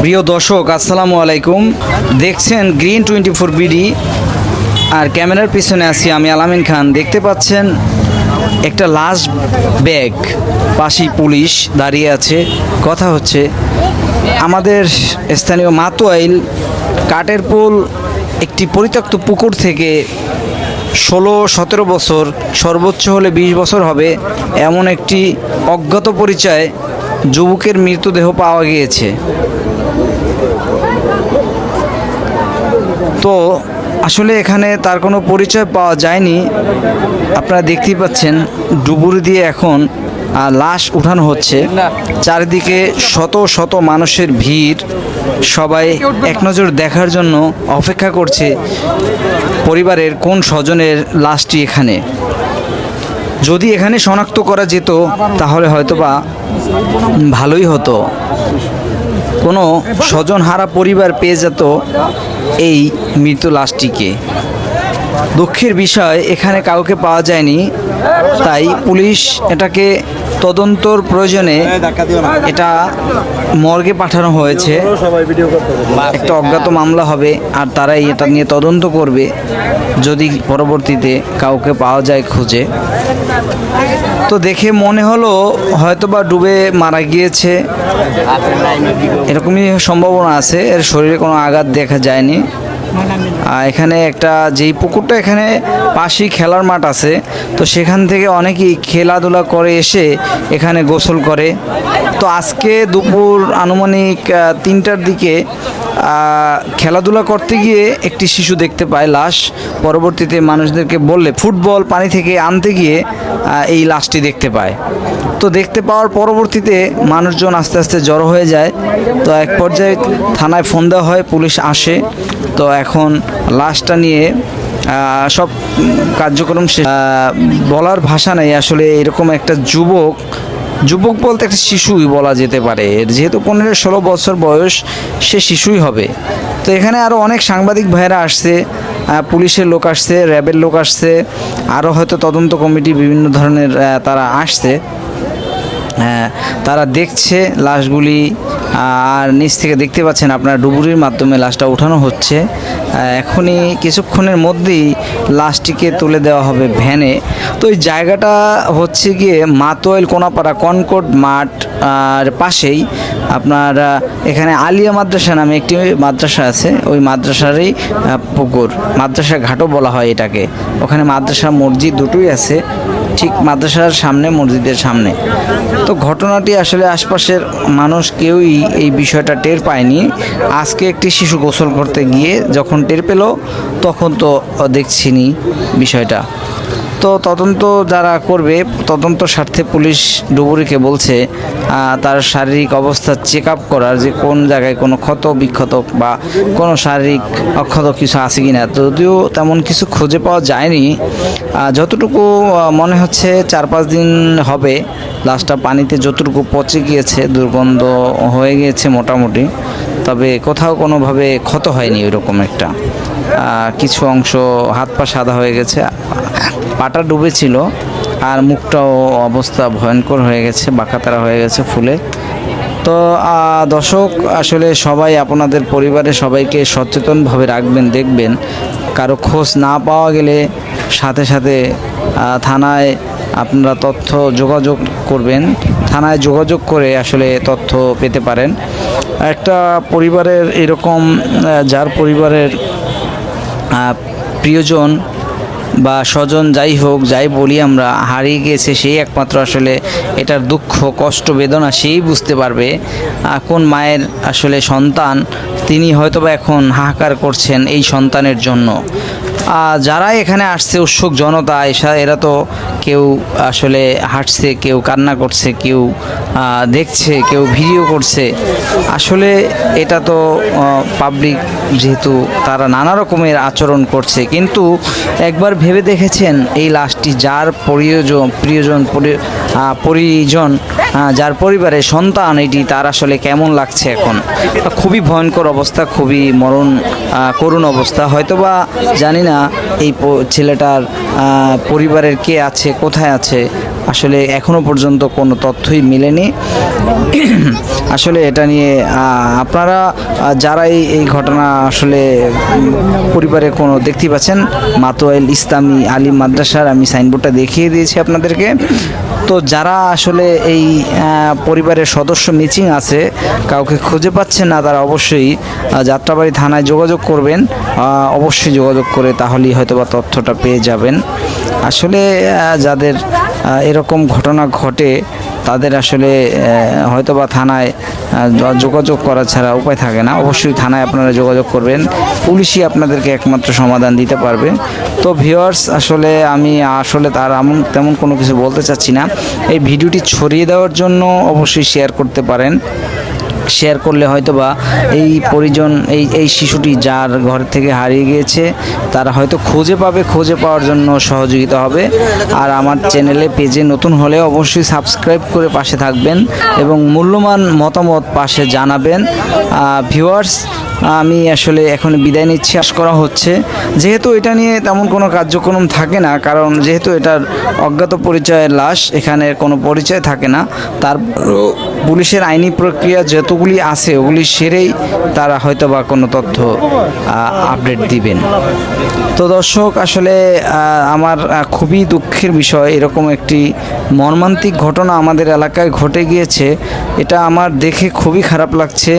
প্রিয় দর্শক, আসসালামু আলাইকুম। দেখছেন গ্রিন টোয়েন্টি ফোর বিডি আর ক্যামেরার পিছনে আছি আমি আলামিন খান। দেখতে পাচ্ছেন একটা লাশ ব্যাগ। পাশেই পুলিশ দাঁড়িয়ে আছে। কথা হচ্ছে, আমাদের স্থানীয় মাতোয়াইল কাঠের পোল একটি পরিত্যক্ত পুকুর থেকে ষোলো, সতেরো বছর, সর্বোচ্চ হলে বিশ বছর হবে এমন একটি অজ্ঞাত পরিচয় যুবকের মৃতদেহ পাওয়া গিয়েছে। তো আসলে এখানে তার কোনো পরিচয় পাওয়া যায়নি। আপনারা দেখতেই পাচ্ছেন ডুবুরি দিয়ে এখন লাশ উঠানো হচ্ছে। চারিদিকে শত শত মানুষের ভিড়। সবাই এক নজর দেখার জন্য অপেক্ষা করছে পরিবারের কোন স্বজনের লাশটি এখানে। যদি এখানে শনাক্ত করা যেত, তাহলে হয়তোবা ভালোই হতো। কোনো স্বজন হারা পরিবার পেয়ে যেত। এই মৃত লাশটিকে। দুঃখের বিষয়, এখানে কাউকে পাওয়া যায়নি, তাই পুলিশ এটাকে তদন্তর প্রয়োজনে এটা মর্গে পাঠানো হয়েছে। একটা অজ্ঞাত মামলা হবে, আর তারাই এটা নিয়ে তদন্ত করবে, যদি পরবর্তীতে কাউকে পাওয়া যায় খুঁজে। তো দেখে মনে হলো হয়তোবা ডুবে মারা গিয়েছে। এরকমই সম্ভাবনা আছে, এর শরীরে কোনো আঘাত দেখা যায়নি। আর এখানে একটা যেই পুকুরটা এখানে পাশেই খেলার মাঠ আছে, তো সেখান থেকে অনেকেই খেলাধুলা করে এসে এখানে গোসল করে। তো আজকে দুপুর আনুমানিক তিনটার দিকে খেলাধুলা করতে গিয়ে একটি শিশু দেখতে পায় লাশ। পরবর্তীতে মানুষদেরকে বললে ফুটবল পানি থেকে আনতে গিয়ে এই লাশটি দেখতে পায়। তো দেখতে পাওয়ার পরবর্তীতে মানুষজন আস্তে আস্তে জড়ো হয়ে যায়। তো এক পর্যায়ে থানায় ফোন দেওয়া হয়, পুলিশ আসে। তো এখন লাশটা নিয়ে সব কার্যক্রম। বলার ভাষা নেই। আসলে এরকম একটা যুবক যুবক বলতে একটা শিশুই বলা যেতে পারে। এর যেহেতু পনেরো ষোলো বছর বয়স, সে শিশুই হবে। তো এখানে আরও অনেক সাংবাদিক ভাইরা আসছে পুলিশের লোক আসছে, র্যাবের লোক আসছে আরও হয়তো তদন্ত কমিটি বিভিন্ন ধরনের তারা আসছে। তারা দেখছে লাশগুলি আর নিচ থেকে দেখতে পাচ্ছেন আপনার ডুবুরির মাধ্যমে লাশটা উঠানো হচ্ছে। এখনই কিছুক্ষণের মধ্যেই লাশটিকে তুলে দেওয়া হবে ভ্যানে। তো এই জায়গাটা হচ্ছে গিয়ে মাতোয়াইল কোনাপাড়া কনকট মাঠ, আর পাশেই আপনার এখানে আলিয়া মাদ্রাসা নামে একটি মাদ্রাসা আছে। ওই মাদ্রাসারই পুকুর মাদ্রাসা ঘাটও বলা হয় এটাকে। ওখানে মাদ্রাসা মসজিদ দুটোই আছে। ঠিক মাদ্রাসার সামনে, মসজিদের সামনে। তো ঘটনাটি আসলে আশপাশের মানুষ কেউই এই বিষয়টা টের পায়নি। আজকে একটি শিশু গোসল করতে গিয়ে যখন টের পেল, তখন তো দেখছিনি বিষয়টা। তো তদন্ত যারা করবে তদন্ত স্বার্থে পুলিশ ডুবুরিকে বলছে তার শারীরিক অবস্থা চেক আপ করার যে কোন জায়গায় কোনো ক্ষত বিক্ষত বা কোনো শারীরিক অক্ষত কিছু আছে কি না যদিও তেমন কিছু খুঁজে পাওয়া যায়নি। যতটুকু মনে হচ্ছে চার পাঁচ দিন হবে লাশটা পানিতে যতটুকু পচে গিয়েছে দুর্গন্ধ হয়ে গিয়েছে মোটামুটি তবে কোথাও কোনোভাবে ক্ষত হয়নি ওইরকম একটা। আহ, কিছু অংশ হাত পা সাদা হয়ে গেছে। পাটা ডুবেছিল আর মুখটাও অবস্থা ভয়ঙ্কর হয়ে গেছে, বাঁকাতারা হয়ে গেছে ফুলে। তো দর্শক, আসলে সবাই আপনাদের পরিবারে সবাইকে সচেতনভাবে রাখবেন, দেখবেন। কারও খোঁজ না পাওয়া গেলে সাথে সাথে থানায় আপনারা তথ্য যোগাযোগ করবেন। থানায় যোগাযোগ করে আসলে তথ্য পেতে পারেন। একটা পরিবারের এরকম যার পরিবারের প্রিয়জন বা স্বজন যাই হোক, যাই বলি আমরা, হারিয়ে গেছে সেই একমাত্র আসলে এটার দুঃখ, কষ্ট, বেদনা সেই বুঝতে পারবে কোন মায়ের আসলে সন্তান, তিনি হয়তোবা এখন হাহাকার করছেন এই সন্তানের জন্য। যারা এখানে আসছে, উৎসুক জনতা, এসা, এরা তো কেউ আসলে হাঁটছে, কেউ কান্না করছে, কেউ দেখছে, কেউ ভিডিও করছে। আসলে এটা তো পাবলিক যেহেতু তারা নানা রকমের আচরণ করছে। কিন্তু একবার ভেবে দেখেছেন এই লাশটি যার প্রিয়জন প্রিয়জন পরিজন যার পরিবারের সন্তান, এটি তার আসলে কেমন লাগছে এখন? খুবই ভয়ঙ্কর অবস্থা, খুবই মরণ করুণ অবস্থা। হয়তোবা জানি না এই ছেলেটার পরিবারের কে আছে কোথায় আছে? আসলে এখনও পর্যন্ত কোনো তথ্যই মেলেনি। আসলে এটা নিয়ে আপনারা যারাই এই ঘটনা আসলে পরিবারে কোনো দেখতে পাচ্ছেন, মাতোয়াইল ইসলামী আলী মাদ্রাসার আমি সাইনবোর্ডটা দেখিয়ে দিয়েছি আপনাদেরকে। তো যারা আসলে এই পরিবারের সদস্য মিচিং আছে, কাউকে খুঁজে পাচ্ছেন না, তারা অবশ্যই যাত্রাবাড়ি থানায় যোগাযোগ করবেন। অবশ্যই যোগাযোগ করে তাহলেই হয়তো বা তথ্যটা পেয়ে যাবেন। আসলে যাদের এরকম ঘটনা ঘটে তাদের আসলে হয়তো বা থানায় যোগাযোগ করা ছাড়া উপায় থাকে না। অবশ্যই থানায় আপনারা যোগাযোগ করবেন। পুলিশই আপনাদেরকে একমাত্র সমাধান দিতে পারবে। তো ভিওয়ার্স আসলে আমি আসলে তার এমন, তেমন কোনো কিছু বলতে চাচ্ছি না। এই ভিডিওটি ছড়িয়ে দেওয়ার জন্য অবশ্যই শেয়ার করতে পারেন। শেয়ার করলে হয়তো বা এই পরিজন, এই এই শিশুটি যার ঘর থেকে হারিয়ে গিয়েছে, তারা হয়তো খুঁজে পাবে, খুঁজে পাওয়ার জন্য সহযোগিতা হবে। আর আমার চ্যানেলে পেজে নতুন হলে অবশ্যই সাবস্ক্রাইব করে পাশে থাকবেন এবং মূল্যবান মতামত পাশে জানাবেন। ভিউয়ার্স আমি আসলে এখন বিদায় নিচ্ছি। আশ করা হচ্ছে, যেহেতু এটা নিয়ে তেমন কোনো কার্যক্রম থাকে না, কারণ যেহেতু এটার অজ্ঞাত পরিচয়ের লাশ, এখানে কোনো পরিচয় থাকে না। তার পুলিশের আইনি প্রক্রিয়া যতগুলি আছে, ওগুলি সেরেই তারা হয়তো বা কোনো তথ্য আপডেট দিবেন। তো দর্শক, আসলে আমার খুবই দুঃখের বিষয়, এরকম একটি মর্মান্তিক ঘটনা আমাদের এলাকায় ঘটে গিয়েছে। এটা আমার দেখে খুবই খারাপ লাগছে।